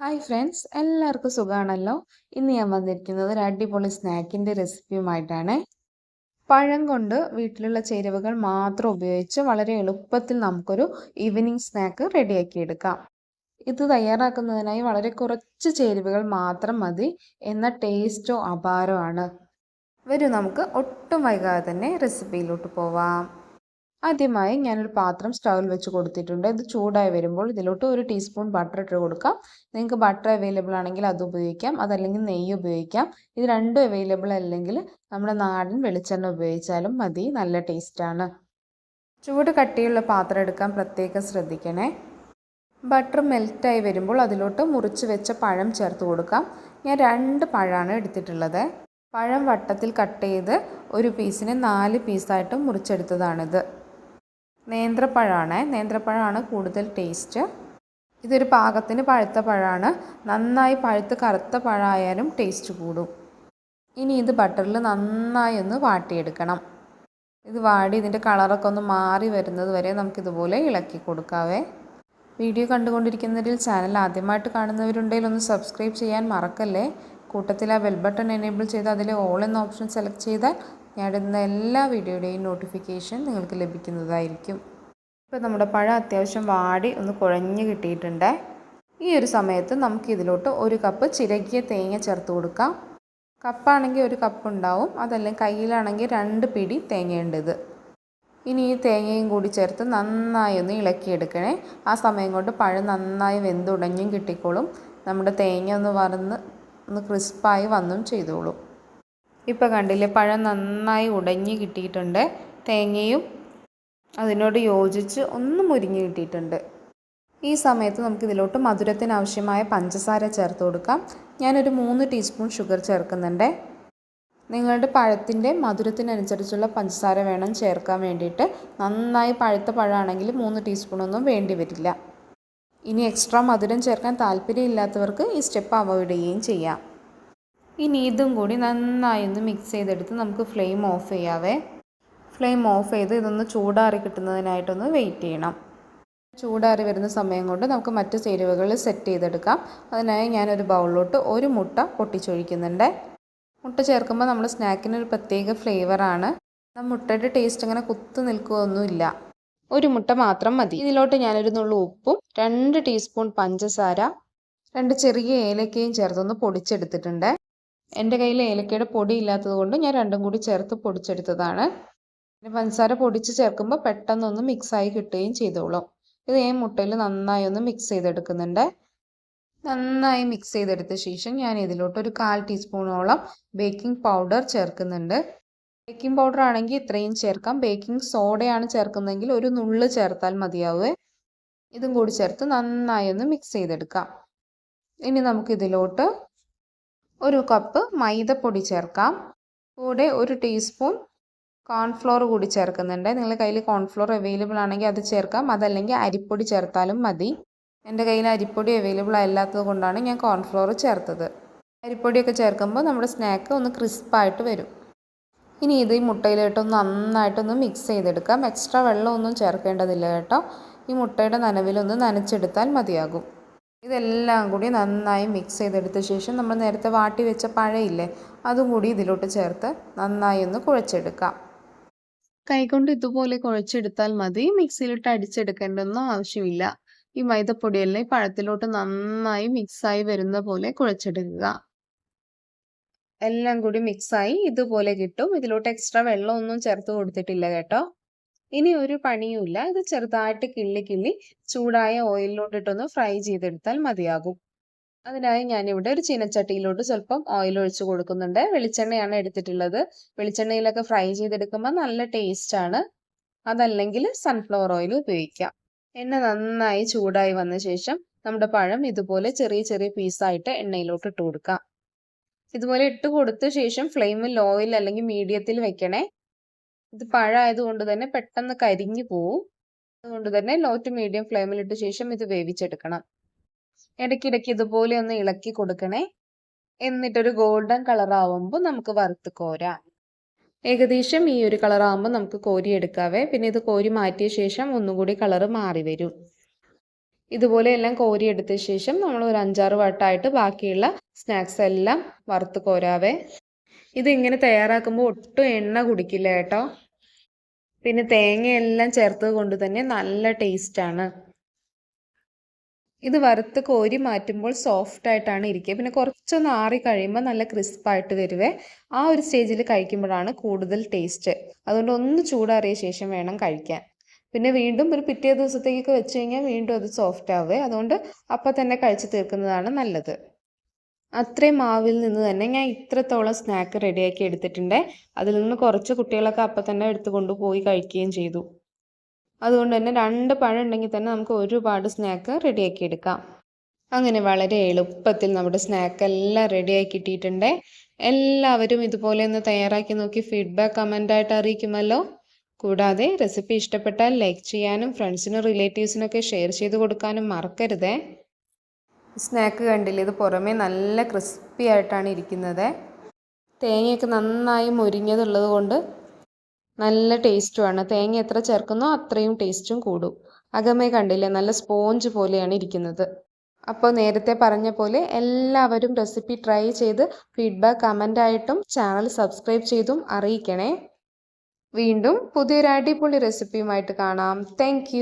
Hi friends എല്ലാവർക്കും സുഖമാണല്ലോ ഇന്ന് ഞാൻ വന്നിരിക്കുന്നത് ഒരു അടിപൊളി സ്നാക്കിന്റെ റെസിപ്പിയുമായിട്ടാണ്. പഴം കൊണ്ട് വീട്ടിലുള്ള ചേരുവകൾ മാത്രം ഉപയോഗിച്ച് വളരെ എളുപ്പത്തിൽ നമുക്കൊരു ഈവനിങ് സ്നാക്ക് റെഡിയാക്കി എടുക്കാം ഇത് തയ്യാറാക്കുന്നതിനായി വളരെ കുറച്ച് ചേരുവകൾ മാത്രം മതി. എന്ന ടേസ്റ്റോ അപാരമാണ് വരൂ നമുക്ക് ഒട്ടും വൈകാതെ തന്നെ റെസിപ്പിയിലോട്ട് പോവാം. ആദ്യമായി ഞാനൊരു പാത്രം സ്റ്റൗവിൽ വെച്ച് കൊടുത്തിട്ടുണ്ട്. ഇത് ചൂടായി വരുമ്പോൾ ഇതിലോട്ട് ഒരു ടീസ്പൂൺ ബട്ടർ ഇട്ട് കൊടുക്കാം. നിങ്ങൾക്ക് ബട്ടർ അവൈലബിൾ ആണെങ്കിൽ അത് ഉപയോഗിക്കാം. അതല്ലെങ്കിൽ നെയ്യ് ഉപയോഗിക്കാം. ഇത് രണ്ടും അവൈലബിൾ അല്ലെങ്കിൽ നമ്മുടെ നാടൻ വെളിച്ചെണ്ണ ഉപയോഗിച്ചാലും മതി. നല്ല ടേസ്റ്റാണ് ചൂട് കട്ടിയുള്ള പാത്രം എടുക്കാൻ പ്രത്യേകം ശ്രദ്ധിക്കണേ. ബട്ടർ മെൽറ്റായി വരുമ്പോൾ അതിലോട്ട് മുറിച്ച് വെച്ച പഴം ചേർത്ത് കൊടുക്കാം. ഞാൻ രണ്ട് പഴമാണ് എടുത്തിട്ടുള്ളത്. പഴം വട്ടത്തിൽ കട്ട് ചെയ്ത് ഒരു പീസിന് നാല് പീസായിട്ട് മുറിച്ചെടുത്തതാണിത്. നേന്ത്രപ്പഴമാണ് നേന്ത്രപ്പഴമാണ് കൂടുതൽ ടേസ്റ്റ് ഇതൊരു പാകത്തിന് പഴുത്ത പഴമാണ് നന്നായി പഴുത്ത് കറുത്ത പഴമായാലും ടേസ്റ്റ് കൂടും. ഇനി ഇത് ബട്ടറിൽ നന്നായി ഒന്ന് വാട്ടിയെടുക്കണം. ഇത് വാടി ഇതിന്റെ കളറൊക്കെ ഒന്ന് മാറി വരുന്നത് വരെ നമുക്കിതുപോലെ ഇളക്കി കൊടുക്കാവേ. വീഡിയോ കണ്ടുകൊണ്ടിരിക്കുന്നതിൽ ചാനൽ ആദ്യമായിട്ട് കാണുന്നവരുണ്ടെങ്കിൽ ഒന്ന് സബ്സ്ക്രൈബ് ചെയ്യാൻ മറക്കല്ലേ. കൂട്ടത്തിൽ ആ ബെൽ ബട്ടൺ എനേബിൾ ചെയ്ത് അതിൽ ഓൾ എന്ന ഓപ്ഷൻ സെലക്ട് ചെയ്താൽ ഞാൻ ഇടുന്ന എല്ലാ വീഡിയോയുടെയും നോട്ടിഫിക്കേഷൻ നിങ്ങൾക്ക് ലഭിക്കുന്നതായിരിക്കും. ഇപ്പോൾ നമ്മുടെ പഴം അത്യാവശ്യം വാടി ഒന്ന് കുഴഞ്ഞു കിട്ടിയിട്ടുണ്ട്. ഈ ഒരു സമയത്ത് നമുക്ക് ഇതിലോട്ട് ഒരു കപ്പ് ചിരകിയ തേങ്ങ ചേർത്ത് കൊടുക്കാം. കപ്പാണെങ്കിൽ ഒരു കപ്പ് ഉണ്ടാവും. അതല്ലെങ്കിൽ കയ്യിലാണെങ്കിൽ രണ്ട് പിടി തേങ്ങയുണ്ട് ഇനി ഈ തേങ്ങയും കൂടി ചേർത്ത് നന്നായി ഒന്ന് ഇളക്കിയെടുക്കണേ. ആ സമയം കൊണ്ട് പഴം നന്നായി വെന്തുടഞ്ഞും കിട്ടിക്കോളും. നമ്മുടെ തേങ്ങ ഒന്ന് വറന്ന് ഒന്ന് ക്രിസ്പായി വന്നും ചെയ്തോളും. ഇപ്പോൾ കണ്ടില്ലേ പഴം നന്നായി ഉടഞ്ഞ് കിട്ടിയിട്ടുണ്ട്. തേങ്ങയും അതിനോട് യോജിച്ച് ഒന്ന് മുരിഞ്ഞ് കിട്ടിയിട്ടുണ്ട്. ഈ സമയത്ത് നമുക്ക് ഇതിലോട്ട് മധുരത്തിന് ആവശ്യമായ പഞ്ചസാര ചേർത്ത് കൊടുക്കാം. ഞാനൊരു മൂന്ന് ടീസ്പൂൺ ഷുഗർ ചേർക്കുന്നുണ്ട്. നിങ്ങളുടെ പഴത്തിന്റെ മധുരത്തിനനുസരിച്ചുള്ള പഞ്ചസാര വേണം ചേർക്കാൻ വേണ്ടിയിട്ട്. നന്നായി പഴുത്ത പഴമാണെങ്കിൽ മൂന്ന് ടീസ്പൂണൊന്നും വേണ്ടി വരില്ല. ഇനി എക്സ്ട്രാ മധുരം ചേർക്കാൻ താല്പര്യമില്ലാത്തവർക്ക് ഈ സ്റ്റെപ്പ് അവോയ്ഡ് ചെയ്യുകയും ചെയ്യാം. ഇനി ഇതും കൂടി നന്നായി ഒന്ന് മിക്സ് ചെയ്തെടുത്ത് നമുക്ക് ഫ്ലെയിം ഓഫ് ചെയ്യാവേ. ഫ്ലെയിം ഓഫ് ചെയ്ത് ഇതൊന്ന് ചൂടാറി കിട്ടുന്നതിനായിട്ടൊന്ന് വെയിറ്റ് ചെയ്യണം. ചൂടാറി വരുന്ന സമയം കൊണ്ട് നമുക്ക് മറ്റ് ചേരുവകൾ സെറ്റ് ചെയ്തെടുക്കാം. അതിനായി ഞാനൊരു ബൗളിലോട്ട് ഒരു മുട്ട പൊട്ടിച്ചൊഴിക്കുന്നുണ്ട്. മുട്ട ചേർക്കുമ്പോൾ നമ്മൾ സ്നാക്കിന് ഒരു പ്രത്യേക ഫ്ലേവറാണ് ആ മുട്ടയുടെ ടേസ്റ്റ് അങ്ങനെ കുത്തു നിൽക്കുകയൊന്നുമില്ല. ഒരു മുട്ട മാത്രം മതി. ഇതിലോട്ട് ഞാനൊരു നുള്ളു ഉപ്പും രണ്ട് ടീസ്പൂൺ പഞ്ചസാര രണ്ട് ചെറിയ ഏലക്കയും ചേർത്തൊന്ന് പൊടിച്ചെടുത്തിട്ടുണ്ട്. എന്റെ കയ്യിൽ ഏലക്കയുടെ പൊടി ഇല്ലാത്തത് കൊണ്ട് ഞാൻ രണ്ടും കൂടി ചേർത്ത് പൊടിച്ചെടുത്തതാണ്. പിന്നെ പഞ്ചസാര പൊടിച്ച് ചേർക്കുമ്പോൾ പെട്ടെന്നൊന്ന് മിക്സായി കിട്ടുകയും ചെയ്തോളും. ഇത് ഈ മുട്ടയിൽ നന്നായി ഒന്ന് മിക്സ് ചെയ്തെടുക്കുന്നുണ്ട്. നന്നായി മിക്സ് ചെയ്തെടുത്ത ശേഷം ഞാൻ ഇതിലോട്ട് ഒരു കാൽ ടീസ്പൂണോളം ബേക്കിംഗ് പൗഡർ ചേർക്കുന്നുണ്ട്. ബേക്കിംഗ് പൗഡർ ആണെങ്കിൽ ഇത്രയും ചേർക്കാം. ബേക്കിംഗ് സോഡയാണ് ചേർക്കുന്നതെങ്കിൽ ഒരു നുള്ള് ചേർത്താൽ മതിയാവേ. ഇതും കൂടി ചേർത്ത് നന്നായി ഒന്ന് മിക്സ് ചെയ്തെടുക്കാം. ഇനി നമുക്ക് ഇതിലോട്ട് ഒരു കപ്പ് മൈദപ്പൊടി ചേർക്കാം. കൂടെ ഒരു ടീസ്പൂൺ കോൺഫ്ലോർ കൂടി ചേർക്കുന്നുണ്ട്. നിങ്ങളുടെ കയ്യിൽ കോൺഫ്ലോർ അവൈലബിൾ ആണെങ്കിൽ അത് ചേർക്കാം. അതല്ലെങ്കിൽ അരിപ്പൊടി ചേർത്താലും മതി. എന്റെ കയ്യിൽ അരിപ്പൊടി അവൈലബിൾ അല്ലാത്തത് കൊണ്ടാണ് ഞാൻ കോൺഫ്ലോർ ചേർത്തത്. അരിപ്പൊടിയൊക്കെ ചേർക്കുമ്പോൾ നമ്മുടെ സ്നാക്ക് ഒന്ന് ക്രിസ്പായിട്ട് വരും. ഇനി ഇത് ഈ മുട്ടയിലിട്ടൊന്ന് നന്നായിട്ടൊന്ന് മിക്സ് ചെയ്തെടുക്കാം. എക്സ്ട്രാ വെള്ളമൊന്നും ചേർക്കേണ്ടതില്ല കേട്ടോ. ഈ മുട്ടയുടെ നനവിലൊന്ന് നനച്ചെടുത്താൽ മതിയാകും. ഇതെല്ലാം കൂടി നന്നായി മിക്സ് ചെയ്തെടുത്ത ശേഷം നമ്മൾ നേരത്തെ വാട്ടി വെച്ച പഴയില്ലേ അതും കൂടി ഇതിലോട്ട് ചേർത്ത് നന്നായി ഒന്ന് കുഴച്ചെടുക്കാം. കൈകൊണ്ട് ഇതുപോലെ കുഴച്ചെടുത്താൽ മതി. മിക്സിയിലിട്ട് അടിച്ചെടുക്കേണ്ടൊന്നും ആവശ്യമില്ല. ഈ മൈദപ്പൊടിയെല്ലാം ഈ പഴത്തിലോട്ട് നന്നായി മിക്സായി വരുന്ന പോലെ കുഴച്ചെടുക്കുക. എല്ലാം കൂടി മിക്സായി ഇതുപോലെ കിട്ടും. ഇതിലോട്ട് എക്സ്ട്രാ വെള്ളമൊന്നും ചേർത്ത് കൊടുത്തിട്ടില്ല കേട്ടോ. ഇനി ഒരു പണിയുമില്ല. ഇത് ചെറുതായിട്ട് കിള്ളി കിള്ളി ചൂടായ ഓയിലിലോട്ടിട്ടൊന്ന് ഫ്രൈ ചെയ്തെടുത്താൽ മതിയാകും. അതിനായി ഞാനിവിടെ ഒരു ചീനച്ചട്ടിയിലോട്ട് സ്വല്പം ഓയിൽ ഒഴിച്ചു കൊടുക്കുന്നുണ്ട്. വെളിച്ചെണ്ണയാണ് എടുത്തിട്ടുള്ളത്. വെളിച്ചെണ്ണയിലൊക്കെ ഫ്രൈ ചെയ്തെടുക്കുമ്പോൾ നല്ല ടേസ്റ്റ് ആണ്. അതല്ലെങ്കിൽ സൺഫ്ലവർ ഓയിൽ ഉപയോഗിക്കാം. എണ്ണ നന്നായി ചൂടായി വന്ന ശേഷം നമ്മുടെ പഴം ഇതുപോലെ ചെറിയ ചെറിയ പീസായിട്ട് എണ്ണയിലോട്ട് ഇട്ട് കൊടുക്കാം. ഇതുപോലെ ഇട്ട് കൊടുത്ത ശേഷം ഫ്ലെയിമിൽ ലോയിൽ അല്ലെങ്കിൽ മീഡിയത്തിൽ വെക്കണേ. ഇത് പഴമായതുകൊണ്ട് തന്നെ പെട്ടെന്ന് കരിഞ്ഞു പോവും. അതുകൊണ്ട് തന്നെ ലോ ടു മീഡിയം ഫ്ലെയിമിൽ ഇട്ട ശേഷം ഇത് വേവിച്ചെടുക്കണം. ഇടയ്ക്കിടയ്ക്ക് ഇതുപോലെ ഒന്ന് ഇളക്കി കൊടുക്കണേ. എന്നിട്ടൊരു ഗോൾഡൻ കളർ ആവുമ്പോൾ നമുക്ക് വറുത്ത് കോരാം. ഏകദേശം ഈ ഒരു കളർ ആവുമ്പോൾ നമുക്ക് കോരി എടുക്കാവേ പിന്നെ ഇത് കോരി മാറ്റിയ ശേഷം ഒന്നുകൂടി കളർ മാറി വരും. ഇതുപോലെ എല്ലാം കോരി എടുത്ത ശേഷം നമ്മൾ ഒരു അഞ്ചാറ് വട്ടമായിട്ട് ബാക്കിയുള്ള സ്നാക്സ് എല്ലാം വറുത്ത് കോരാവേ. ഇതിങ്ങനെ തയ്യാറാക്കുമ്പോൾ ഒട്ടും എണ്ണ കുടിക്കില്ല കേട്ടോ. പിന്നെ തേങ്ങയെല്ലാം ചേർത്തത് കൊണ്ട് തന്നെ നല്ല ടേസ്റ്റാണ് ഇത് വറുത്ത് കോരി മാറ്റുമ്പോൾ സോഫ്റ്റ് ആയിട്ടാണ് ഇരിക്കുക. പിന്നെ കുറച്ചൊന്ന് ആറി കഴിയുമ്പോൾ നല്ല ക്രിസ്പായിട്ട് വരുവേ. ആ ഒരു സ്റ്റേജിൽ കഴിക്കുമ്പോഴാണ് കൂടുതൽ ടേസ്റ്റ് അതുകൊണ്ട് ഒന്ന് ചൂടാറിയ ശേഷം വേണം കഴിക്കാൻ. പിന്നെ വീണ്ടും ഒരു പിറ്റേ ദിവസത്തേക്കൊക്കെ വെച്ച് കഴിഞ്ഞാൽ വീണ്ടും അത് സോഫ്റ്റ് ആവുക അതുകൊണ്ട് അപ്പം തന്നെ കഴിച്ച് തീർക്കുന്നതാണ് നല്ലത്. അത്രയും മാവിൽ നിന്ന് തന്നെ ഞാൻ ഇത്രത്തോളം സ്നാക്ക് റെഡിയാക്കി എടുത്തിട്ടുണ്ട്. അതിൽ നിന്ന് കുറച്ച് കുട്ടികളൊക്കെ അപ്പം തന്നെ എടുത്തു കൊണ്ടുപോയി കഴിക്കുകയും ചെയ്തു. അതുകൊണ്ട് തന്നെ രണ്ട് പഴം ഉണ്ടെങ്കിൽ തന്നെ നമുക്ക് ഒരുപാട് സ്നാക്ക് റെഡിയാക്കി എടുക്കാം. അങ്ങനെ വളരെ എളുപ്പത്തിൽ നമ്മുടെ സ്നാക്ക് എല്ലാം റെഡിയാക്കി കിട്ടിയിട്ടുണ്ട്. എല്ലാവരും ഇതുപോലെ ഒന്ന് തയ്യാറാക്കി നോക്കി ഫീഡ്ബാക്ക് കമന്റായിട്ട് അറിയിക്കുമല്ലോ. കൂടാതെ റെസിപ്പി ഇഷ്ടപ്പെട്ടാൽ ലൈക്ക് ചെയ്യാനും ഫ്രണ്ട്സിനും റിലേറ്റീവ്സിനൊക്കെ ഷെയർ ചെയ്ത് കൊടുക്കാനും മറക്കരുതേ. സ്നാക്ക് കണ്ടില്ല? ഇത് പുറമേ നല്ല ക്രിസ്പി ആയിട്ടാണ് ഇരിക്കുന്നത്. തേങ്ങയൊക്കെ നന്നായി മുരിഞ്ഞതുള്ളത് കൊണ്ട് നല്ല ടേസ്റ്റുമാണ് തേങ്ങ എത്ര ചേർക്കുന്നോ അത്രയും ടേസ്റ്റും കൂടും. അകമേ കണ്ടില്ലേ? നല്ല സ്പോഞ്ച് പോലെയാണ് ഇരിക്കുന്നത്. അപ്പോൾ നേരത്തെ പറഞ്ഞ പോലെ എല്ലാവരും റെസിപ്പി ട്രൈ ചെയ്ത് ഫീഡ്ബാക്ക് കമന്റായിട്ടും ചാനൽ സബ്സ്ക്രൈബ് ചെയ്തും അറിയിക്കണേ. വീണ്ടും പുതിയൊരു അടിപൊളി റെസിപ്പിയുമായിട്ട് കാണാം. താങ്ക്